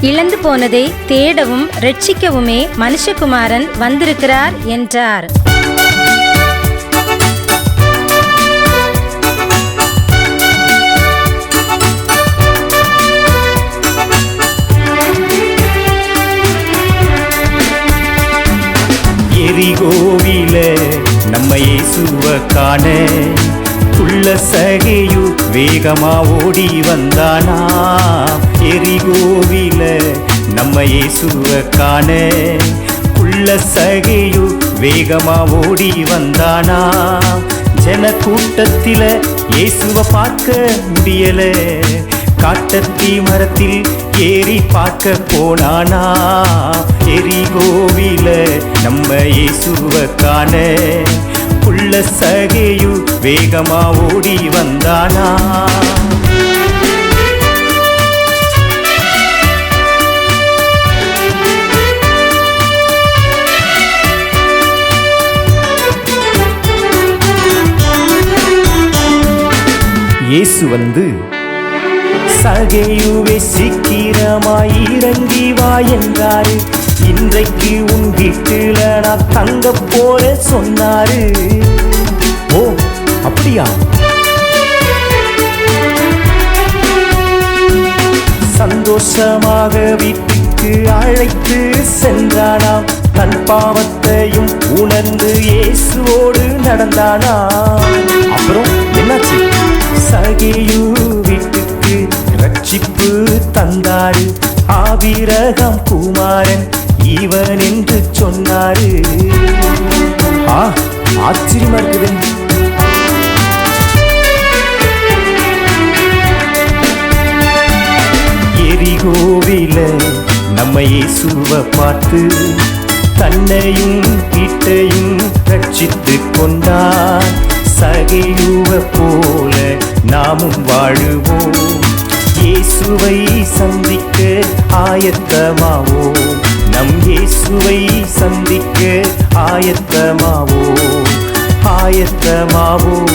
இழந்து போனதை தேடவும் ரட்சிக்கவுமே மனுஷகுமாரன் வந்திருக்கிறார் என்றார். எரிகோவில நம்ம இயேசுவ காண உள்ள சகையு வேகமா ஓடி வந்தானா? எரிகோவில நம்ம இயேசுவ காண. உள்ள சகையு வேகமா ஓடி வந்தானா. ஜன கூட்டத்தில இயேசுவ பார்க்க முடியல. காட்டத்தி மரத்தில் ஏறி பார்க்க போனானா. எரிகோவில நம்ம இயேசுவ காண. உள்ள சகையு வேகமா ஓடி வந்தானா. இயேசு வந்து சகையுவே சீக்கிரமாய் இறங்கி வா என்றாரு. இன்றைக்கு உன் வீட்டுல நான் தங்க போல சொன்னாரு. ஓ அப்படியா? சந்தோஷமாக வீட்டுக்கு அழைத்து சென்றானாம் தன் பாவத்தையும் உணர்ந்து இயேசுவோடு நடந்தானா? தந்தாரு. ஆவிரகம் குமாரன் இவன் என்று சொன்னாரு. ஆ ஆச்சரியமா இருக்குது. எரிகோவில நம்ம இயேசுவ பார்த்து தன்னையும் வீட்டையும் ரட்சித்து கொண்டார். சகையுவ போல நாமும் வாழுவோம். இயேசுவை சந்திக்க ஆயத்தமாவோம் நம் இயேசுவை சந்திக்க ஆயத்தமாவோம் ஆயத்தமாவோம்